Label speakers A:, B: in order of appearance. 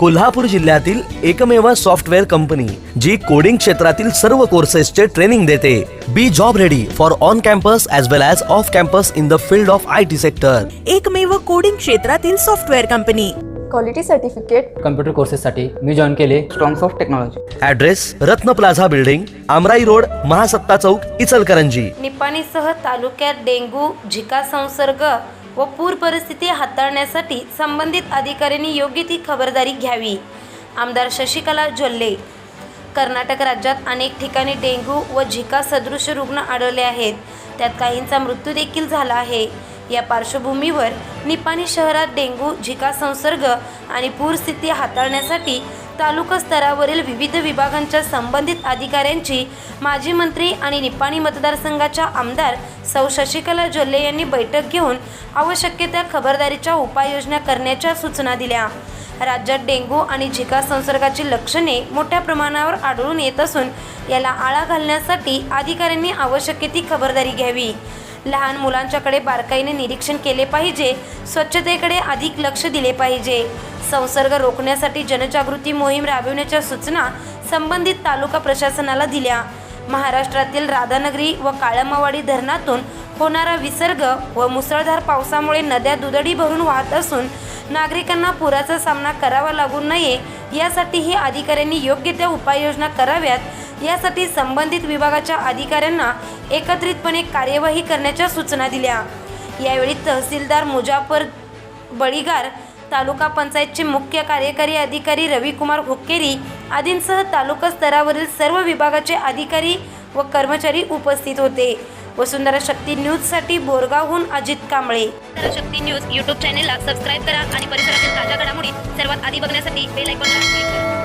A: कोल्हापूर जिल्ह्यातील एकमेव software company जी coding क्षेत्रातील सर्व कोर्सेसचे ट्रेनिंग देते. Be job ready for on campus as well as off campus in the field of I T sector
B: एकमेव coding क्षेत्रातील software company.
C: Quality certificate
D: computer कोर्सेससाठी मी join केले. Strongs of technology
A: address Ratna plaza building Amrai road Mahasatta chowk Ichalkaranji.
E: निपाणीसह तालुक्यात dengue झिका संसर्ग व पूर परिस्थिती हाताळण्यासाठी संबंधित अधिकाऱ्यांनी योग्य ती खबरदारी घ्यावी. आमदार शशिकला जोल्ले. कर्नाटक राज्यात अनेक ठिकाणी डेंग्यू व झिका सदृश रुग्ण आढळले आहेत. त्यात काहींचा मृत्यू देखील झाला आहे. या पार्श्वभूमीवर निपाणी शहरात डेंग्यू झिका संसर्ग आणि पूरस्थिती हाताळण्यासाठी तालुका स्तरावरील विविध विभागांच्या संबंधित अधिकाऱ्यांची माजी मंत्री आणि निपाणी मतदारसंघाच्या आमदार सौ शशिकला जोल्ले यांनी बैठक घेऊन आवश्यक त्या खबरदारीच्या उपाययोजना करण्याच्या सूचना दिल्या. राज्यात डेंग्यू आणि झिका संसर्गाची लक्षणे मोठ्या प्रमाणावर आढळून येत असून याला आळा घालण्यासाठी अधिकाऱ्यांनी आवश्यक ती खबरदारी घ्यावी. लहान मुलांच्याकडे बारकाईने निरीक्षण केले पाहिजे स्वच्छतेकडे अधिक लक्ष दिले पाहिजे. संसर्ग रोखण्यासाठी जनजागृती मोहीम राबविण्याच्या सूचना संबंधित तालुका प्रशासनाला दिल्या. महाराष्ट्रातील राधानगरी व काळमावाडी धरणातून होणारा विसर्ग व मुसळधार पावसामुळे नद्या दुधडी भरून वाहत असून नागरिकांना पुराचा सामना करावा लागू नये यासाठी हे अधिकाऱ्यांनी योग्य त्या उपाययोजना कराव्यात यासाठी संबंधित विभागाच्या अधिकाऱ्यांना एकत्रितपणे कार्यवाही करण्याच्या सूचना दिल्या. यावेळी तहसीलदार मुजाफर बळीगार तालुका पंचायतचे मुख्य कार्यकारी अधिकारी रविकुमार हुक्केरी आदींसह तालुका स्तरावरील सर्व विभागाचे अधिकारी व कर्मचारी उपस्थित होते. वसुंधरा शक्ती न्यूजसाठी बोरगावहून अजित कांबळे.
F: वसुंधरा शक्ती न्यूज यूट्यूब चॅनेलला सबस्क्राईब करा आणि परिसरातील ताज्या घडामोडी सर्वात आधी बघण्यासाठी बेल आयकॉनला क्लिक करा.